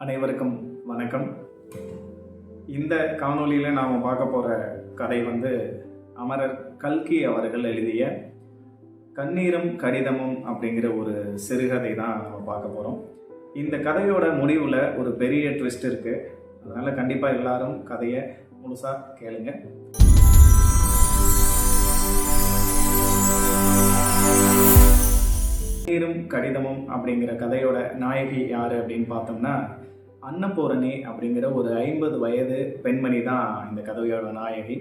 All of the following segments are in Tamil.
அனைவருக்கும் வணக்கம். இந்த காணொலியில் நாம் பார்க்க போகிற கதை வந்து அமரர் கல்கி அவர்கள் எழுதிய கண்ணீரும் கடிதமும் அப்படிங்கிற ஒரு சிறுகதை தான் நம்ம பார்க்க போகிறோம் இந்த கதையோட முடிவில் ஒரு பெரிய ட்விஸ்ட் இருக்குது அதனால் கண்டிப்பாக எல்லாரும் கதையை முழுசாக கேளுங்க. கண்ணீரும் கடிதமும் அப்படிங்கிற கதையோட நாயகி யார் அப்படின்னு பார்த்தோம்னா அன்னபூரணி அப்படிங்கிற ஒரு ஐம்பது வயது பெண்மணி தான் இந்த கதவையோட நாயகி.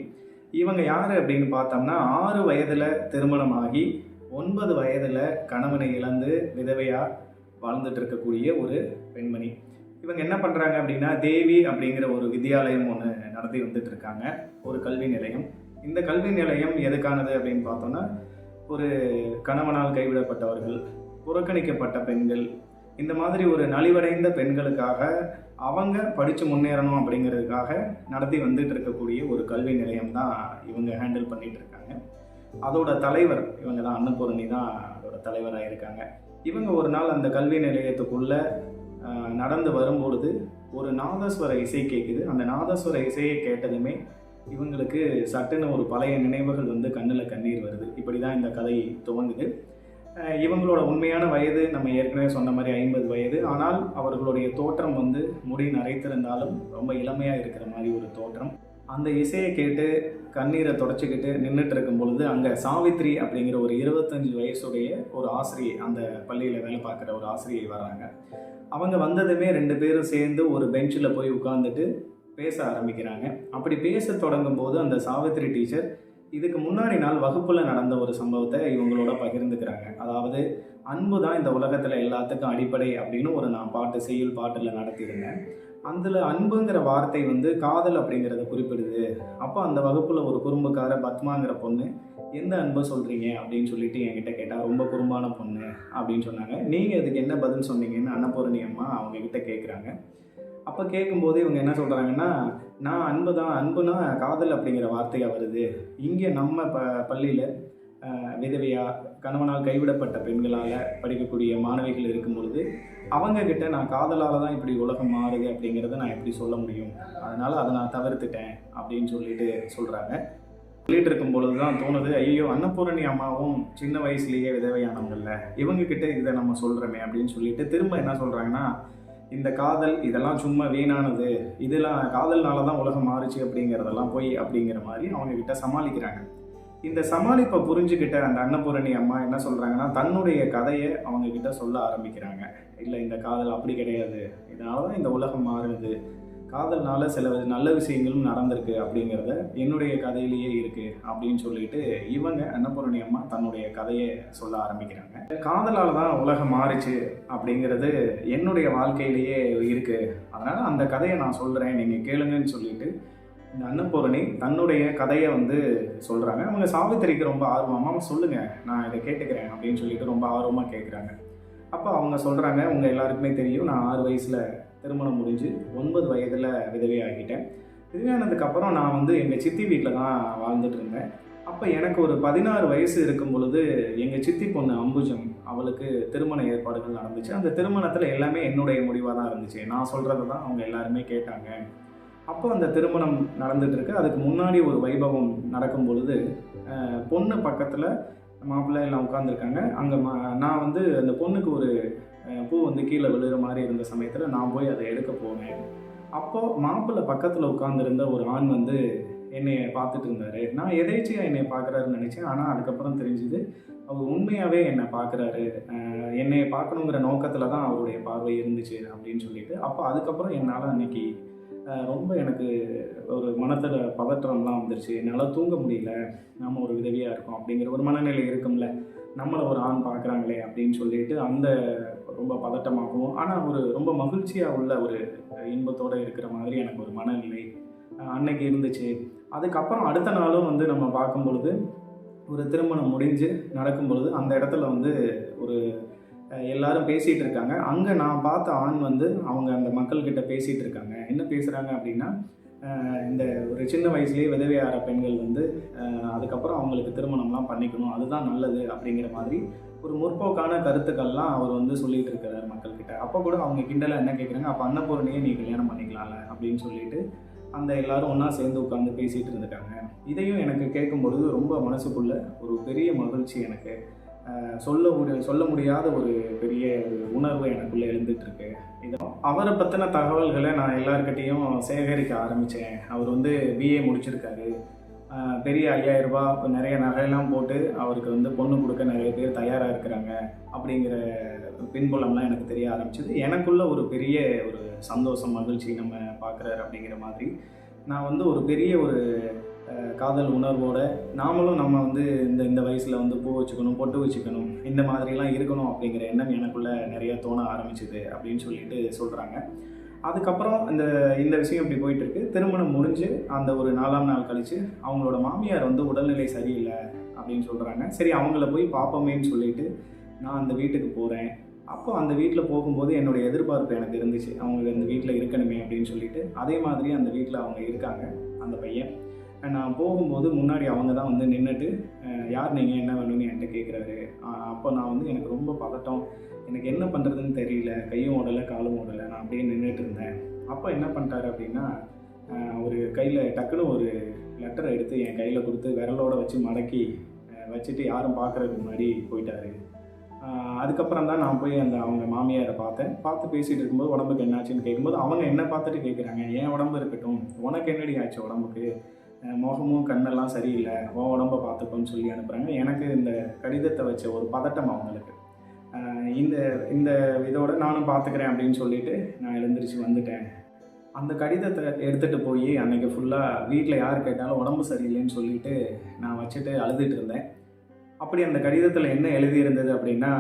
இவங்க யார் அப்படின்னு பார்த்தோம்னா ஆறு வயதில் திருமணமாகி ஒன்பது வயதில் கணவனை இழந்து விதவையாக வாழ்ந்துட்டு இருக்கக்கூடிய ஒரு பெண்மணி. இவங்க என்ன பண்ணுறாங்க அப்படின்னா தேவி அப்படிங்கிற ஒரு வித்யாலயம் ஒன்று நடத்தி வந்துட்டு இருக்காங்க. ஒரு கல்வி நிலையம். இந்த கல்வி நிலையம் எதுக்கானது அப்படின்னு பார்த்தோம்னா ஒரு கணவனால் கைவிடப்பட்டவர்கள் புறக்கணிக்கப்பட்ட பெண்கள் இந்த மாதிரி ஒரு நலிவடைந்த பெண்களுக்காக அவங்க படித்து முன்னேறணும் அப்படிங்கிறதுக்காக நடத்தி வந்துட்டு இருக்கக்கூடிய ஒரு கல்வி நிலையம் தான் இவங்க ஹேண்டில் பண்ணிட்டு இருக்காங்க. அதோட தலைவர் இவங்க தான் அன்னபூரணி தான் அதோட தலைவராக இருக்காங்க. இவங்க ஒரு நாள் அந்த கல்வி நிலையத்துக்குள்ள நடந்து வரும்பொழுது ஒரு நாதஸ்வர இசை கேட்குது அந்த நாதஸ்வர இசையை கேட்டதுமே இவங்களுக்கு சட்டுன்னு ஒரு பழைய நினைவுகள் வந்து கண்ணில் கண்ணீர் வருது. இப்படி தான் இந்த கதை துவங்குது. இவங்களோட உண்மையான வயது நம்ம ஏற்கனவே சொன்ன மாதிரி ஐம்பது வயது. ஆனால் அவர்களுடைய தோற்றம் வந்து முடி நரைத்திருந்தாலும் ரொம்ப இளமையாக இருக்கிற மாதிரி ஒரு தோற்றம். அந்த இசையை கேட்டு கண்ணீரை தொடச்சிக்கிட்டு நின்றுட்டு இருக்கும் பொழுது அங்கே சாவித்ரி அப்படிங்கிற ஒரு இருபத்தஞ்சு வயசுடைய ஒரு ஆசிரியை அந்த பள்ளியில் வேலை பார்க்குற ஒரு ஆசிரியை வராங்க. அவங்க வந்ததுமே ரெண்டு பேரும் சேர்ந்து ஒரு பெஞ்சில் போய் உட்காந்துட்டு பேச ஆரம்பிக்கிறாங்க. அப்படி பேச தொடங்கும் போது அந்த சாவித்ரி டீச்சர் இதுக்கு முன்னாடி நாள் வகுப்பில் நடந்த ஒரு சம்பவத்தை இவங்களோட பகிர்ந்துக்கிறாங்க. அதாவது அன்பு தான் இந்த உலகத்தில் எல்லாத்துக்கும் அடிப்படை அப்படின்னு ஒரு நான் பாட்டு செய்யுள் பாட்டில் நடத்தியிருந்தேன். அதில் அன்புங்கிற வார்த்தை வந்து காதல் அப்படிங்கிறத குறிப்பிடுது. அப்போ அந்த வகுப்பில் ஒரு குறும்புக்கார பத்மாங்கிற பொண்ணு எந்த அன்பை சொல்கிறீங்க அப்படின்னு சொல்லிட்டு என்கிட்ட கேட்டால் ரொம்ப குறும்பான பொண்ணு அப்படின்னு சொன்னாங்க. நீங்கள் இதுக்கு என்ன பதில் சொன்னீங்கன்னு அன்னபூரணி அம்மா அவங்க கிட்ட கேட்குறாங்க அப்போ கேட்கும்போது இவங்க என்ன சொல்கிறாங்கன்னா நான் அன்பு தான் அன்புனா காதல் அப்படிங்கிற வார்த்தையாக வருது. இங்கே நம்ம ப பள்ளியில் விதவையாக கணவனால் கைவிடப்பட்ட பெண்களால் படிக்கக்கூடிய மாணவிகள் இருக்கும் பொழுது அவங்கக்கிட்ட நான் காதலால் தான் இப்படி உலகம் மாறுது அப்படிங்கிறத நான் எப்படி சொல்ல முடியும்? அதனால் அதை நான் தவிர்த்துட்டேன் அப்படின்னு சொல்லிட்டு சொல்கிறாங்க சொல்லிட்டு இருக்கும் பொழுது தான் தோணுது ஐயோ அன்னபூரணி அம்மாவும் சின்ன வயசுலேயே விதவையானவங்கல்ல. இவங்கக்கிட்ட இதை நம்ம சொல்கிறோமே அப்படின்னு சொல்லிட்டு திரும்ப என்ன சொல்கிறாங்கன்னா இந்த காதல் இதெல்லாம் சும்மா வீணானது. இதெல்லாம் காதல்னால தான் உலகம் மாறுச்சு அப்படிங்கிறதெல்லாம் போய் அப்படிங்கிற மாதிரி அவங்க கிட்ட சமாளிக்கிறாங்க. இந்த சமாளிப்பை புரிஞ்சுக்கிட்ட அந்த அன்னபூரணி அம்மா என்ன சொல்கிறாங்கன்னா தன்னுடைய கதையை அவங்க கிட்ட சொல்ல ஆரம்பிக்கிறாங்க. இல்லை இந்த காதல் அப்படி கிடையாது. இதனால தான் இந்த உலகம் மாறுது. காதல்னால சில நல்ல விஷயங்களும் நடந்திருக்கு அப்படிங்கிறத என்னுடைய கதையிலேயே இருக்குது அப்படின்னு சொல்லிட்டு இவங்க அன்னபூரணி அம்மா தன்னுடைய கதையை சொல்ல ஆரம்பிக்கிறாங்க. காதலால் தான் உலகம் மாறிச்சு அப்படிங்கிறது என்னுடைய வாழ்க்கையிலேயே இருக்குது அதனால் அந்த கதையை நான் சொல்கிறேன் நீங்கள் கேளுங்கன்னு சொல்லிட்டு இந்த அன்னபூரணி தன்னுடைய கதையை வந்து சொல்கிறாங்க அவங்க சாவித்திரிக்கு ரொம்ப ஆர்வமாக சொல்லுங்கள் நான் இதை கேட்டுக்கிறேன் அப்படின்னு சொல்லிட்டு ரொம்ப ஆர்வமாக கேட்குறாங்க அப்போ அவங்க சொல்கிறாங்க உங்கள் எல்லாருக்குமே தெரியும் நான் ஆறு வயசில் திருமணம் முடிஞ்சு ஒன்பது வயதில் விதவையாகிட்டேன் விதவையானதுக்கப்புறம் நான் வந்து எங்கள் சித்தி வீட்டில் தான் வாழ்ந்துட்டு இருந்தேன். அப்போ எனக்கு ஒரு பதினாறு வயசு இருக்கும் பொழுது எங்கள் சித்தி பொண்ணு அம்புஜம் அவளுக்கு திருமண ஏற்பாடுகள் நடந்துச்சு. அந்த திருமணத்தில் எல்லாமே என்னுடைய முடிவாக தான் இருந்துச்சு. நான் சொல்கிறத தான் அவங்க எல்லாருமே கேட்டாங்க. அப்போ அந்த திருமணம் நடந்துட்டு அதுக்கு முன்னாடி ஒரு வைபவம் நடக்கும் பொழுது பொண்ணு பக்கத்தில் மாப்பிள்ளை எல்லாம் உட்காந்துருக்காங்க அங்கே நான் வந்து அந்த பொண்ணுக்கு ஒரு பூ வந்து கீழே விழுகிற மாதிரி இருந்த சமயத்தில் நான் போய் அதை எடுக்க போனேன். அப்போது மாப்பிள்ளை பக்கத்தில் உட்காந்துருந்த ஒரு ஆண் வந்து என்னைய பார்த்துட்டு இருந்தாரு. நான் எதேச்சியாக என்னை பார்க்குறாருன்னு நினச்சேன். ஆனால் அதுக்கப்புறம் தெரிஞ்சுது அவர் உண்மையாகவே என்னை பார்க்குறாரு. என்னை பார்க்கணுங்கிற நோக்கத்தில் தான் அவருடைய பார்வை இருந்துச்சு அப்படின்னு சொல்லிட்டு அப்போ அதுக்கப்புறம் என்னால் அன்னைக்கு ரொம்ப எனக்கு ஒரு மனத்தில் பதற்றம்லாம் வந்துருச்சு. என்னால் தூங்க முடியல. நம்ம ஒரு விதவியாக இருக்கோம் அப்படிங்கிற ஒரு மனநிலை இருக்கும்ல. நம்மளை ஒரு ஆண் பார்க்குறாங்களே அப்படின்னு சொல்லிட்டு அந்த ரொம்ப பதட்டமாகவும் ஆனால் ஒரு ரொம்ப மகிழ்ச்சியாக உள்ள ஒரு இன்பத்தோடு இருக்கிற மாதிரி எனக்கு ஒரு மனநிலை அன்னைக்கு இருந்துச்சு. அதுக்கப்புறம் அடுத்த நாளும் வந்து நம்ம பார்க்கும் பொழுது ஒரு திருமணம் முடிஞ்சு நடக்கும் பொழுது அந்த இடத்துல வந்து ஒரு எல்லாரும் பேசிகிட்டு இருக்காங்க. அங்கே நான் பார்த்த ஆண் வந்து அவங்க அந்த மக்கள்கிட்ட பேசிகிட்டு இருக்காங்க. என்ன பேசுகிறாங்க அப்படின்னா இந்த ஒரு சின்ன வயசுலேயே விதவையாகிற பெண்கள் வந்து அதுக்கப்புறம் அவங்களுக்கு திருமணம்லாம் பண்ணிக்கணும் அதுதான் நல்லது அப்படிங்கிற மாதிரி ஒரு முற்போக்கான கருத்துக்கள்லாம் அவர் வந்து சொல்லிட்டு இருக்கிறார் மக்கள்கிட்ட. அப்போ கூட அவங்க கிண்டலாக என்ன கேட்குறாங்க அப்போ அன்னபூரணியே நீ கல்யாணம் பண்ணிக்கலாம்ல அப்படின்னு சொல்லிட்டு அந்த எல்லாரும் ஒன்றா சேர்ந்து உட்காந்து பேசிகிட்டு இருந்திருக்காங்க இதையும் எனக்கு கேட்கும்பொழுது ரொம்ப மனசுக்குள்ள ஒரு பெரிய மகிழ்ச்சி எனக்கு. சொல்ல முடிய சொல்ல முடியாத ஒரு பெரிய உணர்வு எனக்குள்ளே எழுந்துட்டு இருக்கு. அவரை பற்றின தகவல்களை நான் எல்லாருக்கிட்டேயும் சேகரிக்க ஆரம்பித்தேன் அவர் வந்து பிஏ முடிச்சிருக்காரு. பெரிய ஐயாயிரரூபா நிறைய நகையெல்லாம் போட்டு அவருக்கு வந்து பொண்ணு கொடுக்க நிறைய பேர் தயாராக இருக்கிறாங்க அப்படிங்கிற பின்புலம்லாம் எனக்கு தெரிய ஆரம்பிச்சது. எனக்குள்ள ஒரு பெரிய ஒரு சந்தோஷம் மகிழ்ச்சி நம்ம பார்க்குறாரு அப்படிங்கிற மாதிரி நான் வந்து ஒரு பெரிய ஒரு காதல் உணர்வோடு நாமளும் நம்ம வந்து இந்த இந்த வயசில் வந்து பூ வச்சுக்கணும் பொட்டு வச்சுக்கணும் இந்த மாதிரிலாம் இருக்கணும் அப்படிங்கிற எண்ணம் எனக்குள்ளே நிறைய தோண ஆரம்பிச்சுது அப்படின்னு சொல்லிட்டு சொல்கிறாங்க அதுக்கப்புறம் இந்த இந்த விஷயம் இப்படி போயிட்டுருக்கு. திருமணம் முடிஞ்சு அந்த ஒரு நாலாம் நாள் கழித்து அவங்களோட மாமியார் வந்து உடல்நிலை சரியில்லை அப்படின்னு சொல்கிறாங்க சரி அவங்கள போய் பார்ப்போமேன்னு சொல்லிட்டு நான் அந்த வீட்டுக்கு போகிறேன் அப்போ அந்த வீட்டில் போகும்போது என்னுடைய எதிர்பார்ப்பு எனக்கு இருந்துச்சு. அவங்க அந்த வீட்டில் இருக்கணுமே அப்படின்னு சொல்லிட்டு அதே மாதிரி அந்த வீட்டில் அவங்க இருக்காங்க அந்த பையன். நான் போகும்போது முன்னாடி அவங்க தான் வந்து நின்றுட்டு யார் நீங்கள் என்ன வேணும்னு என்கிட்ட கேட்குறாரு அப்போ நான் வந்து எனக்கு ரொம்ப பதட்டம். எனக்கு என்ன பண்ணுறதுன்னு தெரியல. கையும் ஓடலை காலும் ஓடலை. நான் அப்படியே நின்றுட்டு இருந்தேன். அப்போ என்ன பண்ணிட்டாரு அப்படின்னா ஒரு கையில் டக்குன்னு ஒரு லெட்டரை எடுத்து என் கையில் கொடுத்து விரலோடு வச்சு மடக்கி வச்சுட்டு யாரும் பார்க்குறதுக்கு முன்னாடி போயிட்டாரு. அதுக்கப்புறம் தான் நான் போய் அந்த அவங்க மாமியாரை பார்த்தேன். பார்த்து பேசிகிட்டு இருக்கும்போது உடம்புக்கு என்னாச்சுன்னு கேட்கும்போது அவங்க என்ன பார்த்துட்டு கேட்குறாங்க என் உடம்பு இருக்கட்டும். உனக்கு என்னடி ஆச்சு உடம்புக்கு? முகமும் கண்ணெல்லாம் சரியில்லை. உன் உடம்ப பார்த்துக்கோன்னு சொல்லி அனுப்புகிறாங்க எனக்கு இந்த கடிதத்தை வச்ச ஒரு பதட்டம் அவங்களுக்கு. இந்த இந்த இதோட நானும் பார்த்துக்கிறேன் அப்படின்னு சொல்லிட்டு நான் எழுந்திரிச்சு வந்துட்டேன். அந்த கடிதத்தை எடுத்துகிட்டு போய் அன்றைக்கி ஃபுல்லாக வீட்டில் யார் கேட்டாலும் உடம்பு சரியில்லைன்னு சொல்லிட்டு நான் வச்சுட்டு அழுதுட்டு இருந்தேன். அப்படி அந்த கடிதத்தில் என்ன எழுதியிருந்தது அப்படின்னா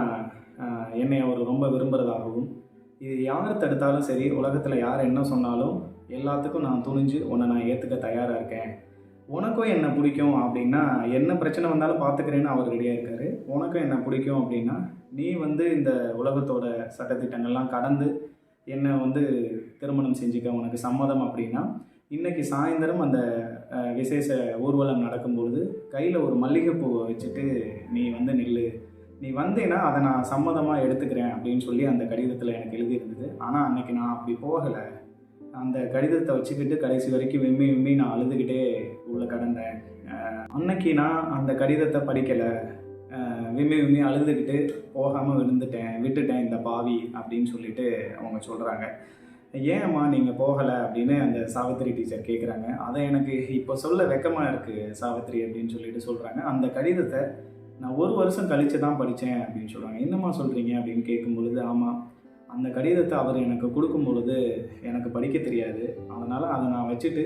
என்னை அவர் ரொம்ப விரும்புகிறதாகவும் இது யார் தடுத்தாலும் சரி உலகத்தில் யார் என்ன சொன்னாலும் எல்லாத்துக்கும் நான் துணிஞ்சு உன்னை நான் ஏற்றுக்க தயாராக இருக்கேன். உனக்கும் என்ன பிடிக்கும் அப்படின்னா என்ன பிரச்சனை வந்தாலும் பார்த்துக்கிறேன்னு அவர் ரெடியாக இருக்கார். உனக்கும் என்ன பிடிக்கும் அப்படின்னா நீ வந்து இந்த உலகத்தோட சட்டத்திட்டங்கள்லாம் கடந்து என்னை வந்து திருமணம் செஞ்சுக்க உனக்கு சம்மதம் அப்படின்னா இன்றைக்கி சாயந்தரம் அந்த விசேஷ ஊர்வலம் நடக்கும்பொழுது கையில் ஒரு மல்லிகைப்பூவை வச்சுட்டு நீ வந்து நில்லு. நீ வந்தேன்னா அதை நான் சம்மதமாக எடுத்துக்கிறேன் அப்படின்னு சொல்லி அந்த கடிதத்தில் எனக்கு எழுதியிருந்தது. ஆனால் அன்னைக்கு நான் அப்படி போகலை. அந்த கடிதத்தை வச்சுக்கிட்டு கடைசி வரைக்கும் விம்மி விம்மி நான் அழுதுகிட்டே உள்ள கடந்தேன். அன்னைக்கு நான் அந்த கடிதத்தை படிக்கலை. விம்மி விம்மி அழுதுகிட்டு போகாமல் விழுந்துட்டேன் விட்டுட்டேன் இந்த பாவி அப்படின்னு சொல்லிட்டு அவங்க சொல்கிறாங்க. ஏன்ம்மா நீங்கள் போகலை அப்படின்னு அந்த சாவித்திரி டீச்சர் கேட்குறாங்க. அதை எனக்கு இப்போ சொல்ல வெக்கமாக இருக்குது சாவித்திரி அப்படின்னு சொல்லிட்டு சொல்கிறாங்க. அந்த கடிதத்தை நான் ஒரு வருஷம் கழித்து தான் படித்தேன் அப்படின்னு சொல்கிறாங்க. என்னம்மா சொல்கிறீங்க அப்படின்னு கேட்கும் பொழுது ஆமாம் அந்த கடிதத்தை அவர் எனக்கு கொடுக்கும் பொழுது எனக்கு படிக்க தெரியாது. அதனால் அதை நான் வச்சுட்டு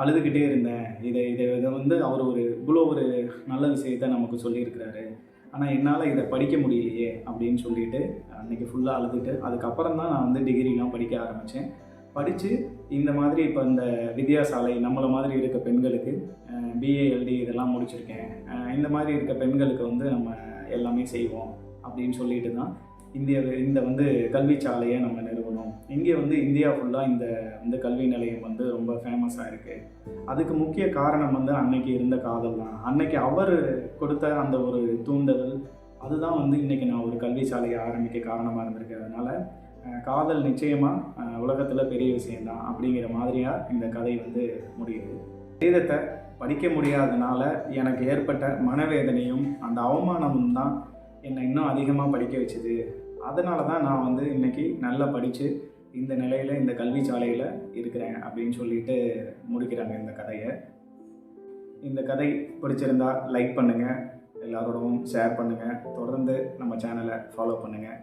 அழுதுகிட்டே இருந்தேன். இதை இதை இதை வந்து அவர் ஒரு இவ்வளோ ஒரு நல்ல விஷயத்த நமக்கு சொல்லியிருக்கிறாரு. ஆனால் என்னால் இதை படிக்க முடியலையே அப்படின்னு சொல்லிட்டு அன்றைக்கி ஃபுல்லாக அழுதுட்டு அதுக்கப்புறம் தான் நான் வந்து டிகிரிலாம் படிக்க ஆரம்பித்தேன் படித்து இந்த மாதிரி இப்போ இந்த வித்யாசாலை நம்மளை மாதிரி இருக்க பெண்களுக்கு பிஏஎல்டி இதெல்லாம் முடிச்சிருக்கேன். இந்த மாதிரி இருக்க பெண்களுக்கு வந்து நம்ம எல்லாமே செய்வோம் அப்படின்னு சொல்லிட்டு தான் இந்திய இந்த வந்து கல்வி சாலையை நம்ம நிறுவனம் இங்கே வந்து இந்தியா ஃபுல்லாக இந்த வந்து கல்வி நிலையம் வந்து ரொம்ப ஃபேமஸாக இருக்குது அதுக்கு முக்கிய காரணம் வந்து அன்னைக்கு இருந்த காதல் தான். அன்னைக்கு அவர் கொடுத்த அந்த ஒரு தூண்டுதல் அதுதான் வந்து இன்னைக்கு நான் ஒரு கல்வி சாலையை ஆரம்பிக்க காரணமாக இருந்திருக்கு அதனால் காதல் நிச்சயமாக உலகத்தில் பெரிய விஷயம்தான் அப்படிங்கிற மாதிரியாக இந்த கதை வந்து முடியுது. வேதத்தை படிக்க முடியாதனால எனக்கு ஏற்பட்ட மனவேதனையும் அந்த அவமானமும் தான் என்னை இன்னும் அதிகமாக படிக்க வச்சுது. அதனால தான் நான் வந்து இன்னைக்கு நல்லா படித்து இந்த நிலையில் இந்த கல்வி சாலையில் இருக்கிறேன் அப்படின்னு சொல்லிட்டு முடிக்கிறாங்க இந்த கதையை. இந்த கதை பிடிச்சிருந்தா லைக் பண்ணுங்கள் எல்லாரோடவும் ஷேர் பண்ணுங்கள் தொடர்ந்து நம்ம சேனலை ஃபாலோ பண்ணுங்கள்